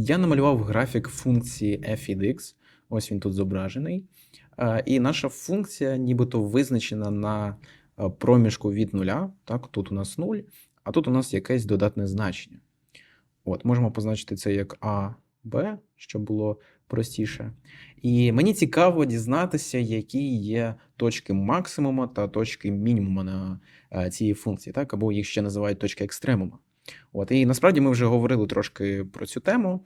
Я намалював графік функції f від x. Ось він тут зображений. Е, І наша функція нібито визначена на е, проміжку від нуля. Так, тут у нас 0, а тут у нас якесь додатне значення. От, можемо позначити це як А, Б, щоб було простіше. І мені цікаво дізнатися, які є точки максимума та точки мінімума на е, цій функції, так, або їх ще називають точки екстремума. От, і насправді ми вже говорили трошки про цю тему.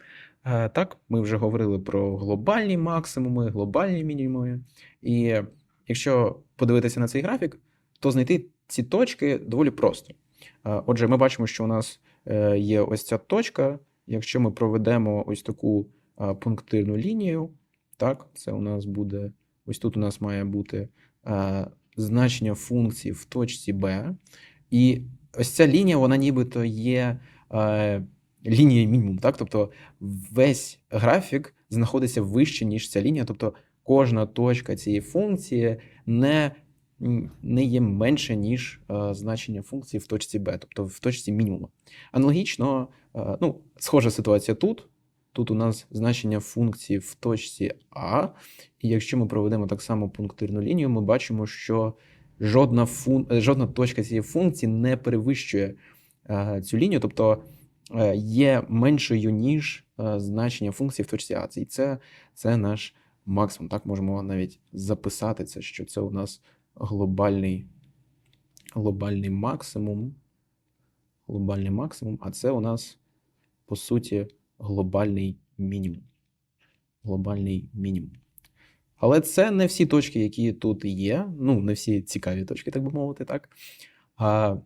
Е, Так, ми вже говорили про глобальні максимуми, глобальні мінімуми. І якщо подивитися на цей графік, то знайти ці точки доволі просто. Е, Отже, ми бачимо, що у нас е, є ось ця точка. Якщо ми проведемо ось таку пунктирну лінію, так, це у нас буде ось тут у нас має бути значення функції в точці B. І ось ця лінія, вона нібито є е, лінією мінімум, так? Тобто весь графік знаходиться вище, ніж ця лінія. Тобто кожна точка цієї функції не, не є менше, ніж е, значення функції в точці B, тобто в точці мінімуму. Аналогічно, е, ну, схожа ситуація тут. Тут у нас значення функції в точці А, і якщо ми проведемо так само пунктирну лінію, ми бачимо, що жодна, фун... жодна точка цієї функції не перевищує е, цю лінію, тобто е, є меншою, ніж е, значення функції в точці А. І це, це наш максимум. Так можемо навіть записати це, що це у нас глобальний, глобальний максимум. Глобальний максимум, а це у нас, по суті, глобальний мінімум. Глобальний мінімум. Але це не всі точки, які тут є. Ну, не всі цікаві точки, так би мовити, так. А,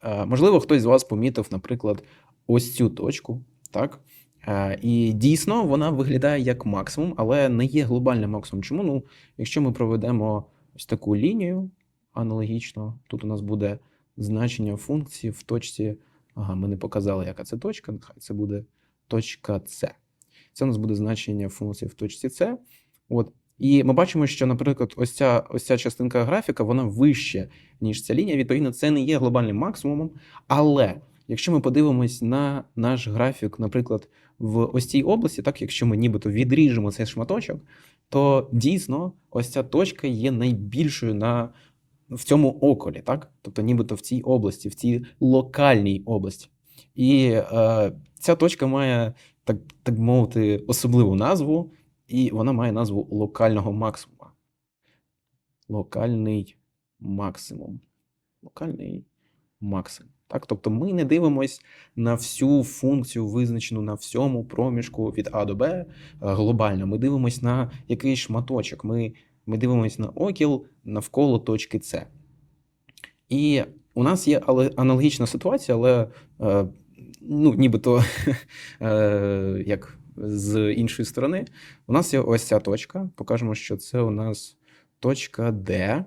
а, можливо, хтось з вас помітив, наприклад, ось цю точку, так. А, і дійсно вона виглядає як максимум, але не є глобальним максимум. Чому? Ну, якщо ми проведемо ось таку лінію аналогічно, тут у нас буде значення функції в точці. Ага, ми не показали, яка це точка. Нехай це буде точка С. Це у нас буде значення функції в точці С. От. І ми бачимо, що, наприклад, ось ця, ось ця частинка графіка, вона вище, ніж ця лінія. Відповідно, це не є глобальним максимумом. Але якщо ми подивимось на наш графік, наприклад, в ось цій області, так, якщо ми нібито відріжемо цей шматочок, то дійсно ось ця точка є найбільшою на в цьому околі, так? Тобто, нібито в цій області, в цій локальній області. І е, ця точка має, так, так мовити, особливу назву, і вона має назву локального максимума. Локальний максимум. Локальний максимум. Так? Тобто ми не дивимось на всю функцію, визначену на всьому проміжку від А до Б е, глобально. Ми дивимось на якийсь шматочок. Ми, ми дивимось на окіл навколо точки С. І у нас є аналогічна ситуація, але е, ну, нібито е, як з іншої сторони. У нас є ось ця точка. Покажемо, що це у нас точка D.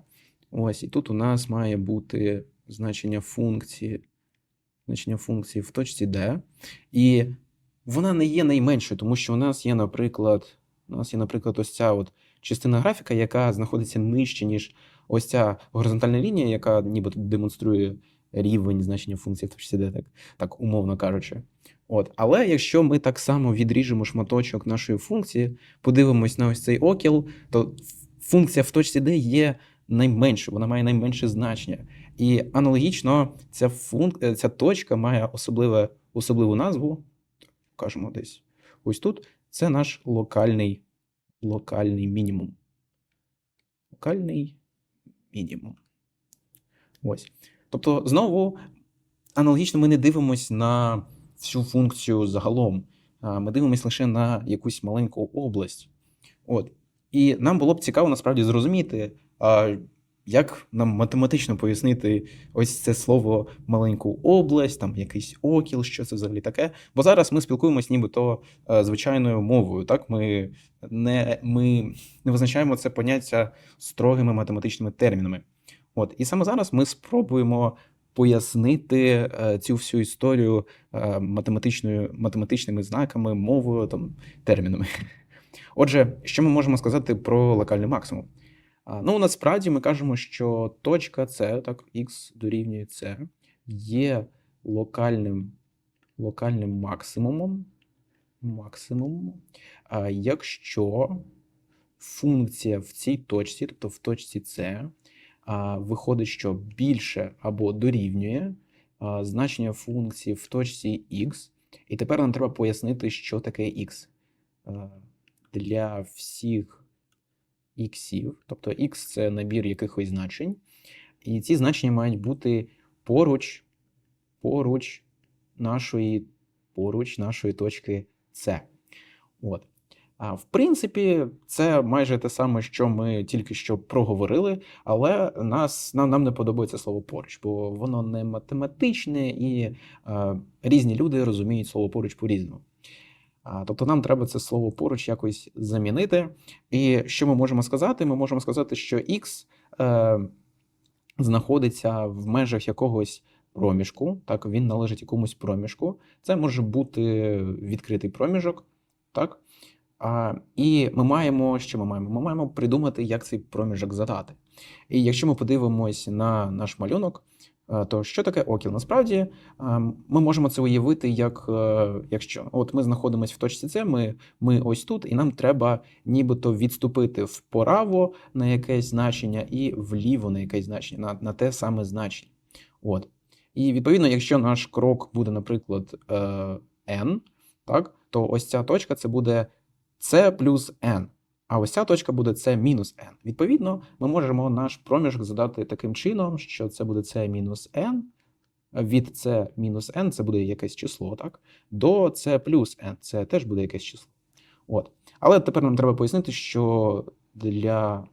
Ось, і тут у нас має бути значення функції, значення функції в точці D. І вона не є найменшою, тому що у нас є, наприклад, у нас є, наприклад, ось ця от частина графіка, яка знаходиться нижче, ніж ось ця горизонтальна лінія, яка нібито демонструє рівень значення функції в точці D, так, так умовно кажучи. От. Але якщо ми так само відріжемо шматочок нашої функції, подивимось на ось цей окіл, то функція в точці D є найменшою, вона має найменше значення. І аналогічно ця, функ... е, ця точка має особливе, особливу назву. Покажемо десь ось тут. Це наш локальний, локальний мінімум. Локальний мінімум. Ось. Тобто, знову, аналогічно, ми не дивимось на всю функцію загалом. Ми дивимося лише на якусь маленьку область. От. І нам було б цікаво насправді зрозуміти, як нам математично пояснити ось це слово маленьку область, там якийсь окіл, що це взагалі таке. Бо зараз ми спілкуємось нібито звичайною мовою. Так? Ми не, ми не визначаємо це поняття строгими математичними термінами. От. І саме зараз ми спробуємо пояснити е, цю всю історію е, математичною, математичними знаками, мовою, там, термінами. Отже, що ми можемо сказати про локальний максимум? Ну, насправді ми кажемо, що точка С, так, x дорівнює С, є локальним, локальним максимумом максимуму, а, якщо функція в цій точці, тобто в точці С, виходить, що більше або дорівнює значення функції в точці X. І тепер нам треба пояснити, що таке X. Для всіх іксів, тобто X це набір якихось значень, і ці значення мають бути поруч, поруч нашої, поруч нашої точки С. От. В принципі, це майже те саме, що ми тільки що проговорили, але нас, нам, нам не подобається слово поруч, бо воно не математичне і е, різні люди розуміють слово поруч по-різному. Тобто нам треба це слово поруч якось замінити. І що ми можемо сказати? Ми можемо сказати, що x е, знаходиться в межах якогось проміжку, так, він належить якомусь проміжку. Це може бути відкритий проміжок, так? А, і ми маємо, що ми маємо? Ми маємо придумати, як цей проміжок задати. І якщо ми подивимось на наш малюнок, е, то що таке окіл? Насправді е, ми можемо це уявити, як е, якщо от ми знаходимося в точці С, ми, ми ось тут, і нам треба нібито відступити вправо на якесь значення і вліво на якесь значення, на, на те саме значення. От. І відповідно, якщо наш крок буде, наприклад, n, так, то ось ця точка це буде c плюс n. А ось ця точка буде c мінус n. Відповідно, ми можемо наш проміжок задати таким чином, що це буде c мінус n. Від c мінус n це буде якесь число, так? До c плюс n це теж буде якесь число. От. Але тепер нам треба пояснити, що для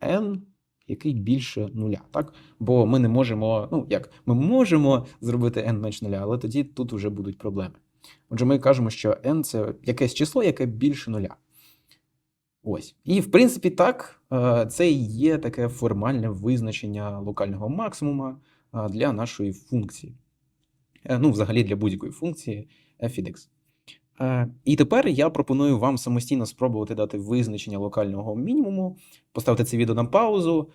n який більше нуля, так? Бо ми не можемо, ну як, ми можемо зробити n менш нуля, але тоді тут вже будуть проблеми. Отже, ми кажемо, що n це якесь число, яке більше нуля. Ось. І, в принципі, так, е, це і є таке формальне визначення локального максимума е, для нашої функції. Е, Ну, взагалі для будь-якої функції f від x. І тепер я пропоную вам самостійно спробувати дати визначення локального мінімуму, поставити це відео на паузу,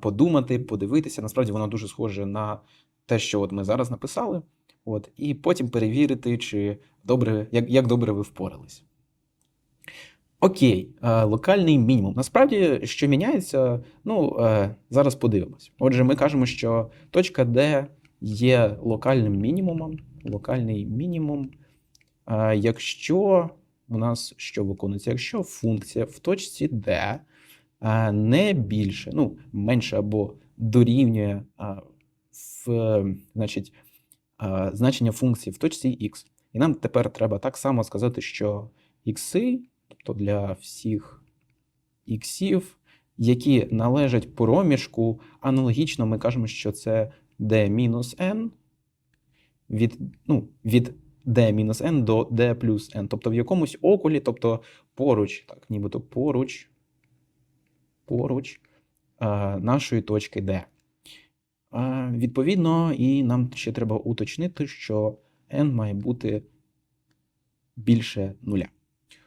подумати, подивитися. Насправді воно дуже схоже на те, що от ми зараз написали. От, І потім перевірити, чи добре, як, як добре ви впорались. Окей, е, локальний мінімум. Насправді, що міняється, ну, е, зараз подивимось. Отже, ми кажемо, що точка D є локальним мінімумом. Локальний мінімум. Е, якщо у нас що виконується? Якщо функція в точці D не більше, ну, менше або дорівнює в, значить, значення функції в точці x. І нам тепер треба так само сказати, що ікси, тобто для всіх іксів, які належать проміжку, аналогічно ми кажемо, що це d-n від, ну, від d-n до d плюс n. Тобто в якомусь околі, тобто поруч, так, нібито поруч, поруч е, нашої точки D. Е, відповідно, і нам ще треба уточнити, що n має бути більше нуля.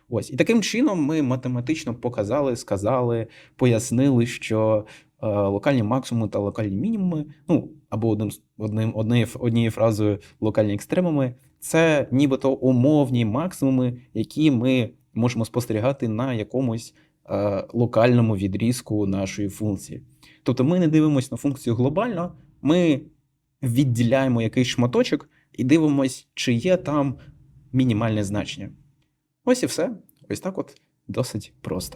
Ось. І таким чином ми математично показали, сказали, пояснили, що е, локальні максимуми та локальні мінімуми, ну, або одним, одним, однією, однією фразою локальні екстремуми, це нібито умовні максимуми, які ми можемо спостерігати на якомусь е, локальному відрізку нашої функції. Тобто ми не дивимося на функцію глобально, ми відділяємо якийсь шматочок і дивимося, чи є там мінімальне значення. Ось і все. Ось так от досить просто.